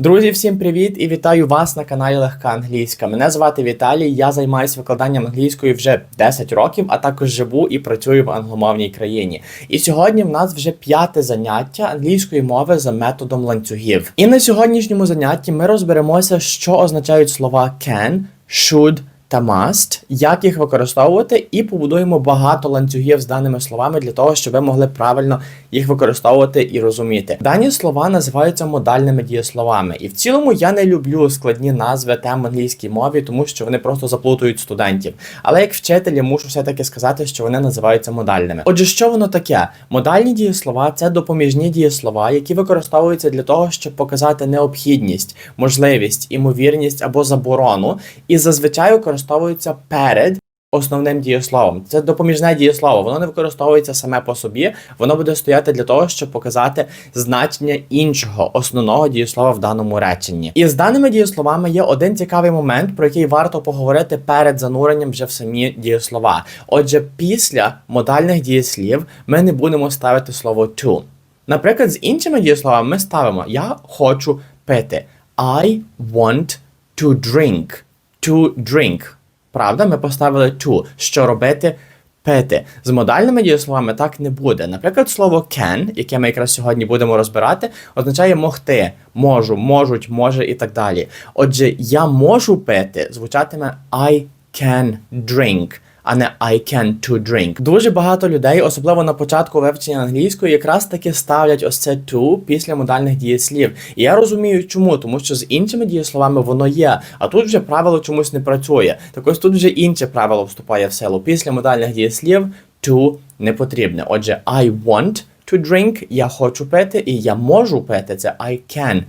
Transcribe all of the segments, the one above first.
Друзі, всім привіт і вітаю вас на каналі Легка Англійська. Мене звати Віталій. Я займаюся викладанням англійської вже 10 років, а також живу і працюю в англомовній країні. І сьогодні в нас вже п'яте заняття англійської мови за методом ланцюгів. І на сьогоднішньому занятті ми розберемося, що означають слова can, should та must, як їх використовувати, і побудуємо багато ланцюгів з даними словами для того, щоб ви могли правильно їх використовувати і розуміти. Дані слова називаються модальними дієсловами, і в цілому я не люблю складні назви тем англійській мові, тому що вони просто заплутують студентів. Але як вчитель я мушу все-таки сказати, що вони називаються модальними. Отже, що воно таке? Модальні дієслова це допоміжні дієслова, які використовуються для того, щоб показати необхідність, можливість, імовірність або заборону, і зазвичай використовуються перед. Основним дієсловом це допоміжне дієслово, воно не використовується саме по собі, воно буде стояти для того, щоб показати значення іншого основного дієслова в даному реченні. І з даними дієсловами є один цікавий момент, про який варто поговорити перед зануренням вже в самі дієслова. Отже, після модальних дієслів ми не будемо ставити слово to. Наприклад, з іншими дієсловами ми ставимо Я хочу пити. I want to drink. To drink. Правда, ми поставили to, що робити пити. З модальними дієсловами так не буде. Наприклад, слово can, яке ми якраз сьогодні будемо розбирати, означає могти, можу, можуть, може і так далі. Отже, я можу пити звучатиме I can drink. А не I can to drink. Дуже багато людей, особливо на початку вивчення англійської, якраз таки ставлять ось це to після модальних дієслів. І я розумію, чому, тому що з іншими дієсловами воно є, а тут вже правило чомусь не працює. Так ось тут вже інше правило вступає в силу. Після модальних дієслів to не потрібне. Отже, I want to drink, я хочу пити, і я можу пити. Це I can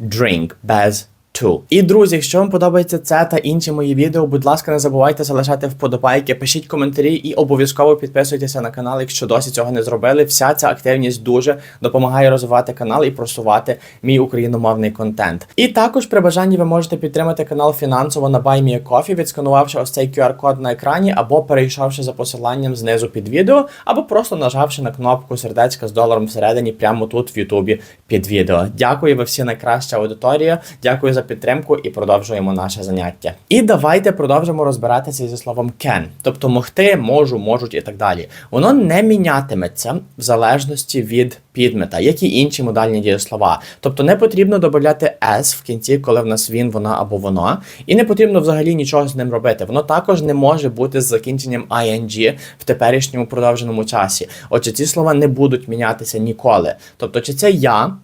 drink без to. І друзі, якщо вам подобається це та інші мої відео, будь ласка, не забувайте залишати вподобайки, пишіть коментарі і обов'язково підписуйтеся на канал, якщо досі цього не зробили. Вся ця активність дуже допомагає розвивати канал і просувати мій україномовний контент. І також при бажанні ви можете підтримати канал фінансово на BuyMeACoffee, відсканувавши ось цей QR-код на екрані, або перейшовши за посиланням знизу під відео, або просто нажавши на кнопку сердечка з доларом всередині прямо тут в Ютубі під відео. Дякую, ви всі найкраща аудиторія. Дякую за підтримку і продовжуємо наше заняття. І давайте продовжимо розбиратися зі словом can, тобто могти, можу, можуть і так далі. Воно не мінятиметься в залежності від підмета, як і інші модальні дієслова. Тобто не потрібно додати s в кінці, коли в нас він, вона або воно, і не потрібно взагалі нічого з ним робити. Воно також не може бути з закінченням ing в теперішньому продовженому часі. Отже, ці слова не будуть мінятися ніколи. Тобто, чи це я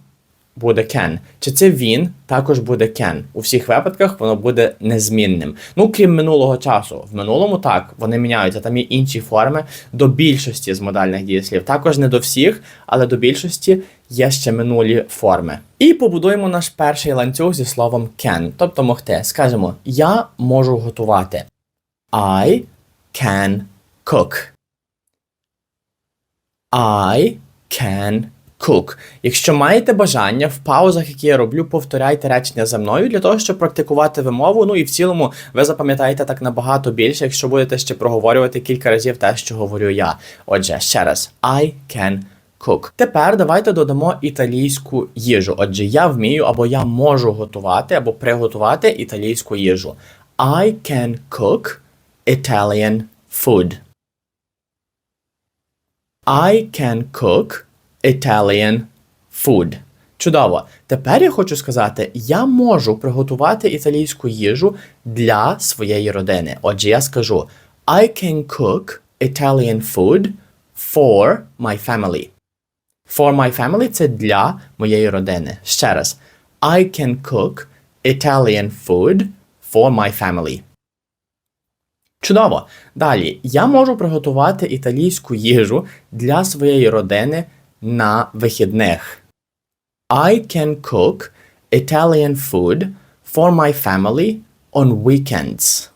буде can. Чи це він також буде can. У всіх випадках воно буде незмінним. Ну, крім минулого часу. В минулому так, вони міняються. Там є інші форми до більшості з модальних дієслів. Також не до всіх, але до більшості є ще минулі форми. І побудуємо наш перший ланцюг зі словом can, тобто могти. Скажемо, я можу готувати. I can cook. I can cook. Якщо маєте бажання, в паузах, які я роблю, повторяйте речення за мною для того, щоб практикувати вимову. Ну і в цілому ви запам'ятаєте так набагато більше, якщо будете ще проговорювати кілька разів те, що говорю я. Отже, ще раз, I can cook. Тепер давайте додамо італійську їжу. Отже, я вмію або я можу готувати, або приготувати італійську їжу. I can cook Italian food. I can cook Italian food. Чудово. Тепер я хочу сказати, я можу приготувати італійську їжу для своєї родини. Отже, я скажу I can cook Italian food for my family. For my family це для моєї родини. Ще раз. I can cook Italian food for my family. Чудово. Далі, я можу приготувати італійську їжу для своєї родини на вихідних. I can cook Italian food for my family on weekends.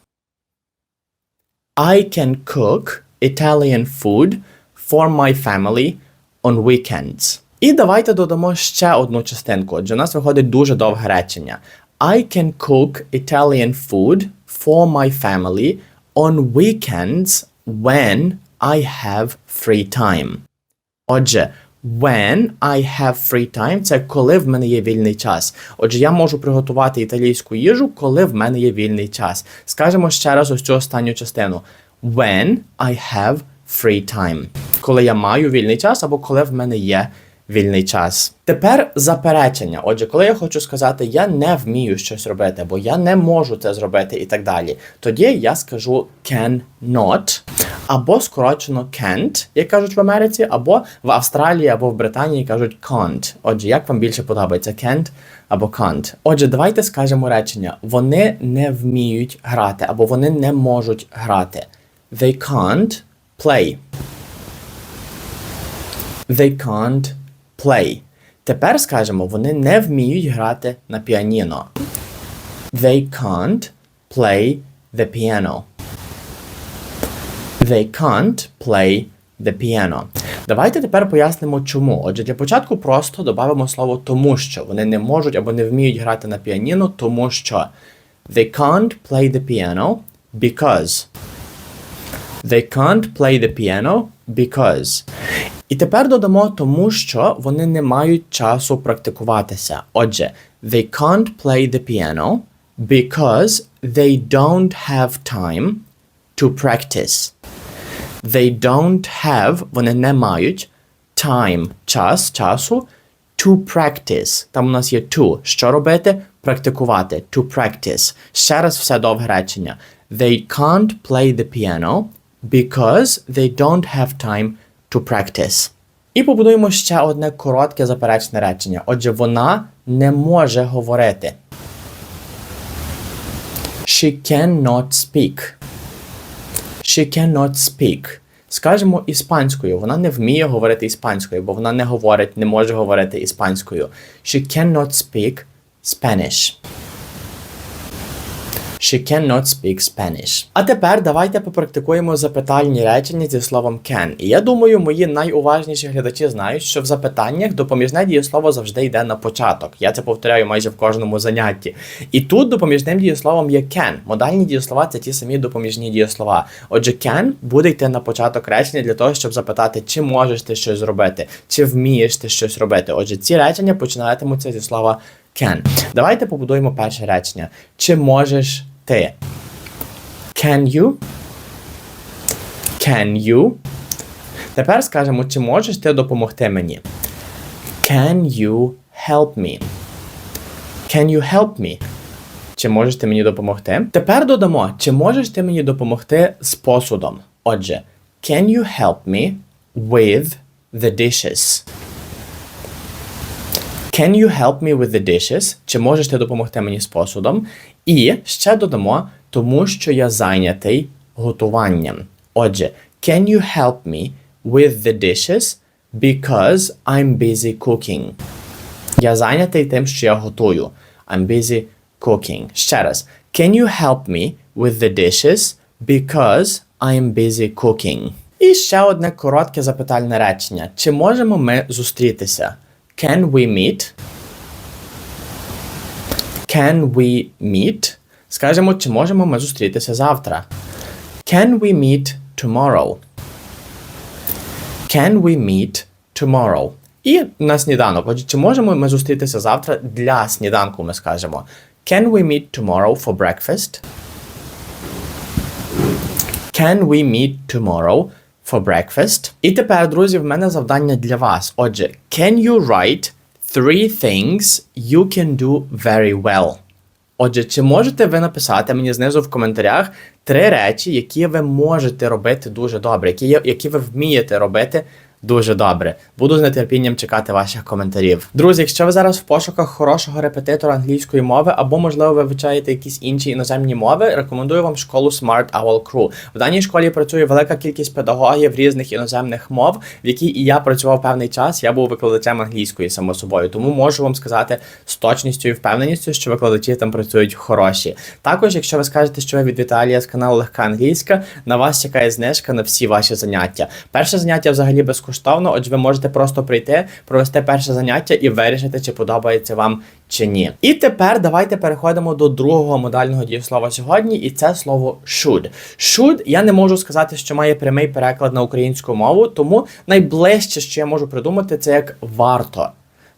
I can cook Italian food for my family on weekends. І давайте додамо ще одну частинку, адже у нас виходить дуже довге речення. I can cook Italian food for my family on weekends when I have free time. Отже, When I have free time це коли в мене є вільний час. Отже, я можу приготувати італійську їжу, коли в мене є вільний час. Скажемо ще раз ось цю останню частину. When I have free time. Коли я маю вільний час або коли в мене є вільний час. Тепер заперечення. Отже, коли я хочу сказати, я не вмію щось робити, або я не можу це зробити і так далі, тоді я скажу can not, або скорочено can't, як кажуть в Америці, або в Австралії, або в Британії кажуть can't. Отже, як вам більше подобається can't або can't? Отже, давайте скажемо речення: вони не вміють грати, або вони не можуть грати. They can't play. They can't play. Тепер скажемо, вони не вміють грати на піаніно. They can't play the piano. They can't play the piano. Давайте тепер пояснимо чому. Отже, для початку просто додамо слово тому що. Вони не можуть або не вміють грати на піаніно, тому що. They can't play the piano because. They can't play the piano because. І тепер додамо тому, що вони не мають часу практикуватися. Отже, they can't play the piano because they don't have time to practice. They don't have, вони не мають time, час, часу to practice. Там у нас є to. Що робити? Практикувати. To practice. Ще раз все довге речення. They can't play the piano because they don't have time to practice. І побудуємо ще одне коротке заперечне речення. Отже, вона не може говорити. She cannot speak. She cannot speak. Скажемо іспанською. Вона не вміє говорити іспанською, бо вона не говорить, не може говорити іспанською. She cannot speak Spanish. She cannot speak Spanish. А тепер давайте попрактикуємо запитальні речення зі словом can. І я думаю, мої найуважніші глядачі знають, що в запитаннях допоміжне дієслово завжди йде на початок. Я це повторяю майже в кожному занятті. І тут допоміжним дієсловом є can. Модальні дієслова це ті самі допоміжні дієслова. Отже, can буде йти на початок речення для того, щоб запитати, чи можеш ти щось зробити, чи вмієш ти щось робити. Отже, ці речення починатимуться зі слова can. Давайте побудуємо перше речення. Чи можеш ти? Can you? Can you? Тепер скажемо, чи можеш ти допомогти мені? Can you help me? Can you help me? Чи можеш ти мені допомогти? Тепер додамо, чи можеш ти мені допомогти з посудом? Отже, can you help me with the dishes? Can you help me with the dishes? Чи можеш ти допомогти мені з посудом? І ще додамо, тому що я зайнятий готуванням. Отже, can you help me with the dishes because I'm busy cooking? Я зайнятий тим, що я готую. I'm busy cooking. Ще раз. Can you help me with the dishes because I'm busy cooking? І ще одне коротке запитальне речення. Чи можемо ми зустрітися? Can we meet? Can we meet? Скажемо, чи можемо ми зустрітися завтра? Can we meet tomorrow? Can we meet tomorrow? І на сніданок. Отже, чи можемо ми зустрітися завтра для сніданку, ми скажемо. Can we meet tomorrow for breakfast? Can we meet tomorrow for breakfast? І тепер, друзі, в мене завдання для вас. Отже, can you write three things you can do very well? Отже, чи можете ви написати мені знизу в коментарях три речі, які ви можете робити дуже добре, які, які ви вмієте робити дуже добре. Буду з нетерпінням чекати ваших коментарів. Друзі, якщо ви зараз в пошуках хорошого репетитора англійської мови, або, можливо, ви вивчаєте якісь інші іноземні мови, рекомендую вам школу Smart Owl Crew. В даній школі працює велика кількість педагогів різних іноземних мов, в якій і я працював певний час. Я був викладачем англійської, само собою. Тому можу вам сказати з точністю і впевненістю, що викладачі там працюють хороші. Також, якщо ви скажете, що ви від Віталія з каналу Легка Англійська, на вас чекає знижка на всі ваші заняття. Перше заняття взагалі безкоштовне. Безкоштовно, отже, ви можете просто прийти, провести перше заняття і вирішити, чи подобається вам чи ні. І тепер давайте переходимо до другого модального дієслова сьогодні, і це слово should. Should я не можу сказати, що має прямий переклад на українську мову, тому найближче, що я можу придумати, це як варто.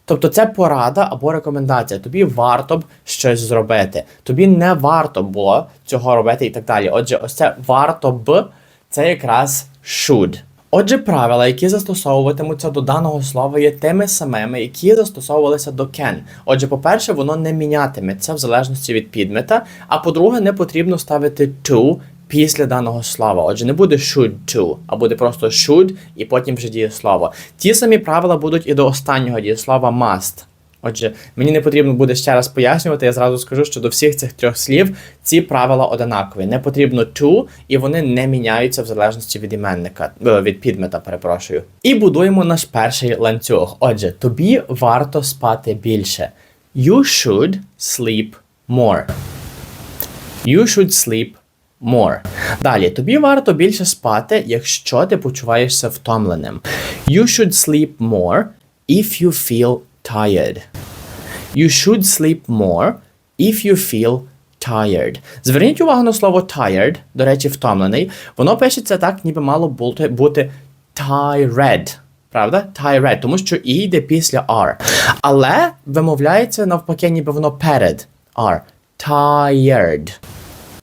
Тобто це порада або рекомендація. Тобі варто б щось зробити. Тобі не варто було цього робити і так далі. Отже, ось це варто б це якраз should. Отже, правила, які застосовуватимуться до даного слова, є тими самими, які застосовувалися до can. Отже, по-перше, воно не мінятиметься в залежності від підмета. А по-друге, не потрібно ставити to після даного слова. Отже, не буде should to, а буде просто should і потім вже дієслово. Ті самі правила будуть і до останнього дієслова must. Отже, мені не потрібно буде ще раз пояснювати, я зразу скажу, що до всіх цих трьох слів ці правила однакові. Не потрібно to, і вони не міняються в залежності від іменника, е, від підмета, перепрошую. І будуємо наш перший ланцюг. Отже, тобі варто спати більше. You should sleep more. You should sleep more. Далі, тобі варто більше спати, якщо ти почуваєшся втомленим. You should sleep more if you feel tired. You should sleep more if you feel tired. Зверніть увагу на слово tired, до речі, втомлений. Воно пишеться так, ніби мало бути, tired. Правда? Tired, тому що і йде після R. Але вимовляється навпаки, ніби воно перед R. Tired.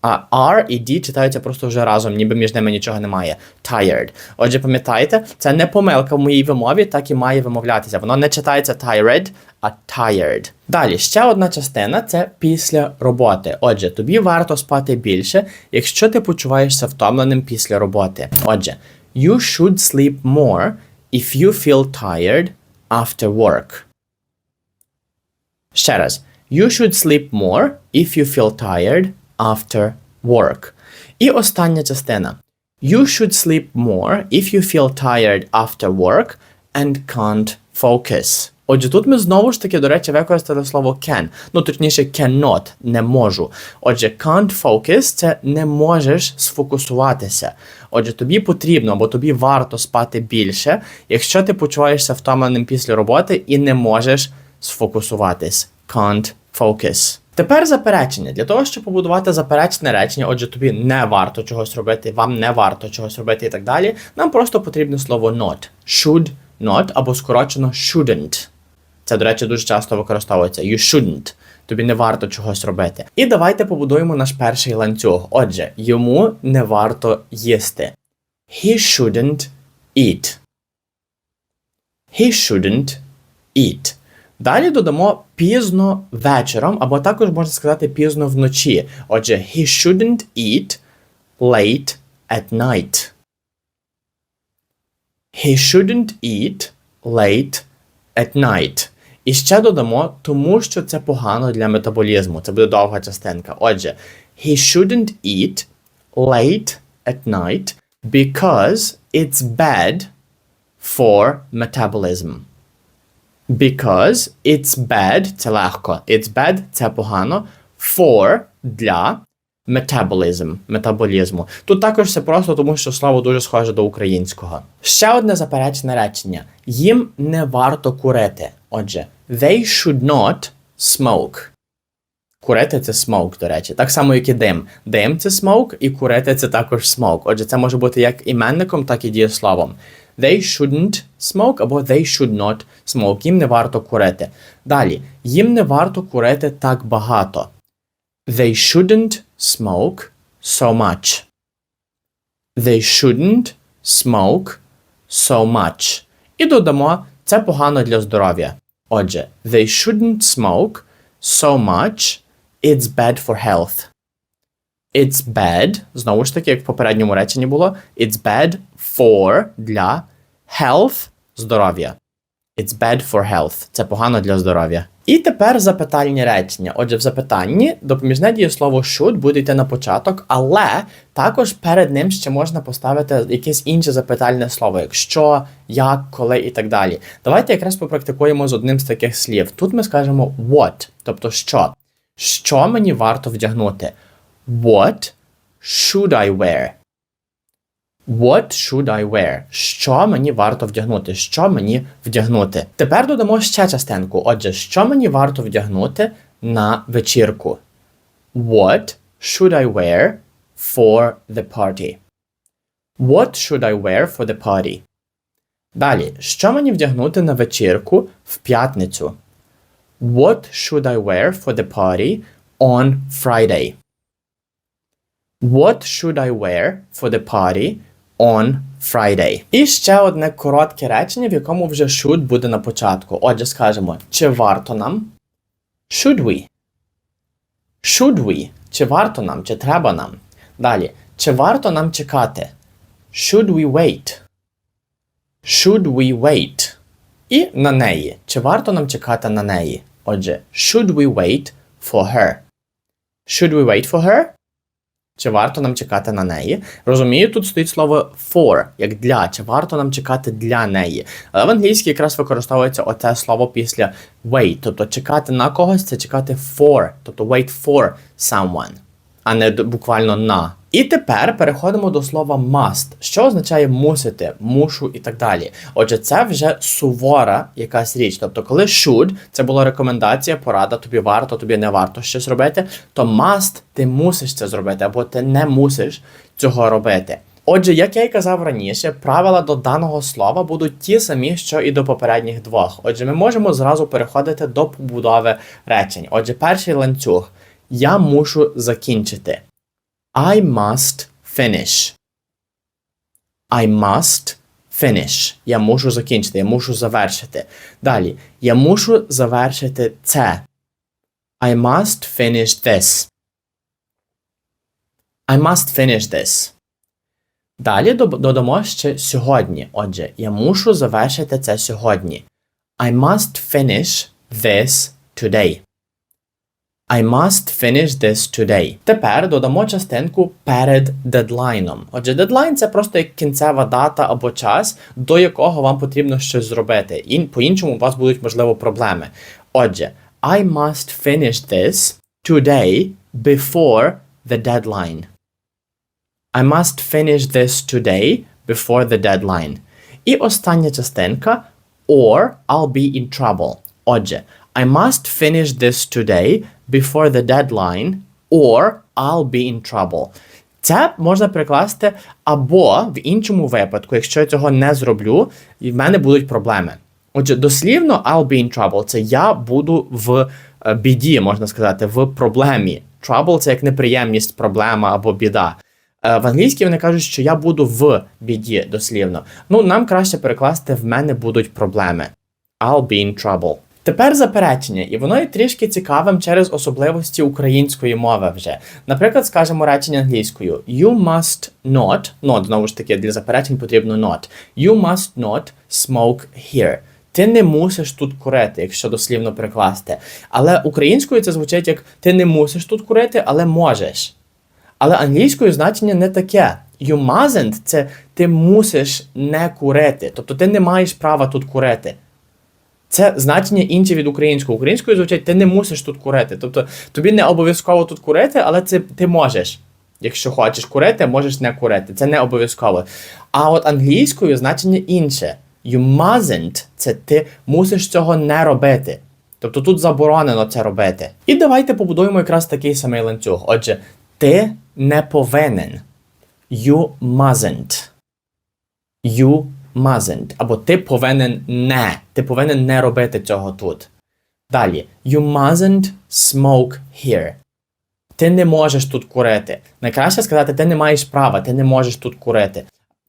А R і D читаються просто вже разом, ніби між ними нічого немає. Tired. Отже, пам'ятаєте, це не помилка в моїй вимові, так і має вимовлятися. Воно не читається tired, а tired. Далі, ще одна частина це після роботи. Отже, тобі варто спати більше, якщо ти почуваєшся втомленим після роботи. Отже, you should sleep more if you feel tired after work. Ще раз. You should sleep more if you feel tired after work. І остання частина. You should sleep more if you feel tired after work and can't focus. Отже, тут ми знову ж таки, до речі, використали слово can. Ну, точніше, cannot, не можу. Отже, can't focus це не можеш сфокусуватися. Отже, тобі потрібно або тобі варто спати більше, якщо ти почуваєшся втомленим після роботи і не можеш сфокусуватись. Can't focus. Тепер заперечення. Для того, щоб побудувати заперечне речення, отже, тобі не варто чогось робити, вам не варто чогось робити і так далі. Нам просто потрібне слово not. Should not або скорочено shouldn't. Це, до речі, дуже часто використовується. You shouldn't. Тобі не варто чогось робити. І давайте побудуємо наш перший ланцюг. Отже, йому не варто їсти. He shouldn't eat. He shouldn't eat. Далі додамо пізно вечором, або також можна сказати пізно вночі. Отже, he shouldn't eat late at night. He shouldn't eat late at night. І ще додамо, тому що це погано для метаболізму. Це буде довга частинка. Отже, he shouldn't eat late at night because it's bad for metabolism. Because it's bad це легко. It's bad це погано. For для metabolism, метаболізму. Тут також все просто, тому що слово дуже схоже до українського. Ще одне заперечне речення: їм не варто курити. Отже, they should not smoke. Курити це smoke, до речі. Так само, як і дим. Дим це smoke, і курити це також smoke. Отже, це може бути як іменником, так і дієсловом. They shouldn't smoke або they should not smoke. Їм не варто курити. Далі, їм не варто курити так багато. They shouldn't smoke so much. They shouldn't smoke so much. І додамо, це погано для здоров'я. Отже, they shouldn't smoke so much. It's bad for health. It's bad, знову ж таки, як в попередньому реченні було, it's bad for для health здоров'я. It's bad for health. Це погано для здоров'я. І тепер запитальні речення. Отже, в запитанні допоміжне дієслово should буде йти на початок, але також перед ним ще можна поставити якесь інше запитальне слово, як що, як, коли і так далі. Давайте якраз попрактикуємо з одним з таких слів. Тут ми скажемо what, тобто що. Що мені варто вдягнути? What should I wear? What should I wear? Що мені варто вдягнути? Що мені вдягнути? Тепер додамо ще частинку. Отже, що мені варто вдягнути на вечірку? What should I wear for the party? What should I wear for the party? Далі, що мені вдягнути на вечірку в п'ятницю? What should I wear for the party on Friday? What should I wear for the party on Friday? І ще одне коротке речення, в якому вже should буде на початку. Отже, скажемо, чи варто нам? Should we? Should we? Чи варто нам, чи треба нам? Далі, чи варто нам чекати? Should we wait? Should we wait? І на неї. Чи варто нам чекати на неї? Отже, should we wait for her? Should we wait for her? Чи варто нам чекати на неї? Розумію, тут стоїть слово for, як для, чи варто нам чекати для неї. Але в англійській якраз використовується оце слово після wait. Тобто чекати на когось це чекати for, тобто wait for someone, а не буквально на. І тепер переходимо до слова must, що означає мусити, мушу і так далі. Отже, це вже сувора якась річ. Тобто, коли should, це була рекомендація, порада, тобі варто, тобі не варто щось робити, то must ти мусиш це зробити, або ти не мусиш цього робити. Отже, як я й казав раніше, правила до даного слова будуть ті самі, що і до попередніх двох. Отже, ми можемо зразу переходити до побудови речень. Отже, перший ланцюг. Я мушу закінчити. I must finish. I must finish. Я мушу закінчити, я мушу завершити. Далі. Я мушу завершити це. I must finish this. I must finish this. Далі додамо ще сьогодні. Отже, я мушу завершити це сьогодні. I must finish this today. I must finish this today. Тепер додамо частинку перед дедлайном. Отже, дедлайн це просто як кінцева дата або час, до якого вам потрібно щось зробити. І по-іншому у вас будуть, можливо, проблеми. Отже, I must finish this today before the deadline. I must finish this today before the deadline. І остання частинка or I'll be in trouble. Отже, I must finish this today before the deadline or I'll be in trouble. Це можна перекласти або в іншому випадку, якщо я цього не зроблю, в мене будуть проблеми. Отже, дослівно I'll be in trouble це я буду в е, біді, можна сказати, в проблемі. Trouble це як неприємність, проблема або біда. Е, В англійській вони кажуть, що я буду в біді дослівно. Ну, нам краще перекласти в мене будуть проблеми. I'll be in trouble. Тепер заперечення, і воно є трішки цікавим через особливості української мови вже. Наприклад, скажемо речення англійською: You must not, not, знову ж таки, для заперечень потрібно not. You must not smoke here. Ти не мусиш тут курити, якщо дослівно перекласти. Але українською це звучить як ти не мусиш тут курити, але можеш. Але англійською значення не таке. You mustn't – це ти мусиш не курити. Тобто ти не маєш права тут курити. Це значення інше від українського. Українською звучить ти не мусиш тут курити. Тобто тобі не обов'язково тут курити, але це ти можеш. Якщо хочеш курити, можеш не курити. Це не обов'язково. А от англійською значення інше. You mustn't – це ти мусиш цього не робити. Тобто тут заборонено це робити. І давайте побудуємо якраз такий самий ланцюг. Отже, ти не повинен. You mustn't. You mustn't. Або ти повинен не. Ти повинен не робити цього тут. Далі. You mustn't smoke here. Ти не можеш тут курити. Найкраще сказати, ти не маєш права, ти не можеш тут курити.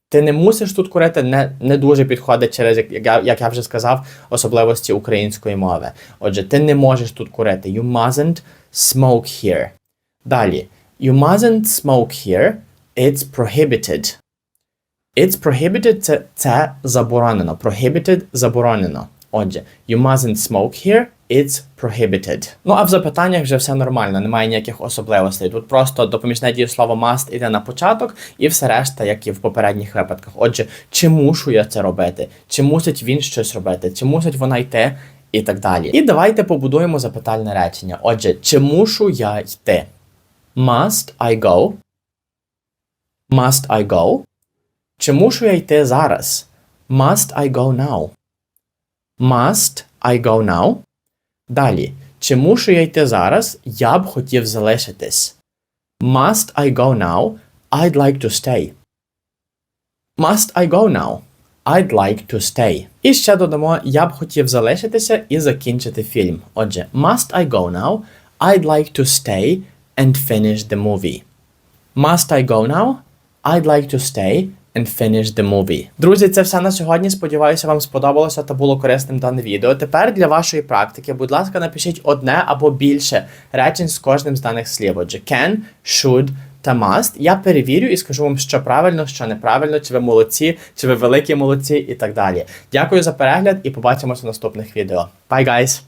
Ти не мусиш тут курити, не, не дуже підходить через, як, як я вже сказав, особливості української мови. Отже, ти не можеш тут курити. You mustn't smoke here. Далі. You mustn't smoke here. It's prohibited. It's prohibited це, це заборонено. Prohibited заборонено. Отже, you mustn't smoke here. It's prohibited. Ну а в запитаннях вже все нормально, немає ніяких особливостей. Тут просто допоміжне дієслово must іде на початок, і все решта, як і в попередніх випадках. Отже, чи мушу я це робити? Чи мусить він щось робити? Чи мусить вона йти? І так далі. І давайте побудуємо запитальне речення. Отже, чи мушу я йти? Must I go? Must I go? Чи мушу я йти зараз? Must I go now? Must I go now? Далі. Чи мушу я йти зараз? Я б хотів залишитись. Must I go now? I'd like to stay. Must I go now? I'd like to stay. І ще додамо я б хотів залишитися і закінчити фільм. Отже, must I go now? I'd like to stay and finish the movie. Must I go now? I'd like to stay and finish the movie. Друзі, це все на сьогодні. Сподіваюся, вам сподобалося та було корисним дане відео. Тепер для вашої практики, будь ласка, напишіть одне або більше речень з кожним з даних слів. Отже, can, should та must. Я перевірю і скажу вам, що правильно, що неправильно, чи ви молодці, чи ви великі молодці і так далі. Дякую за перегляд і побачимося в наступних відео. Bye, guys!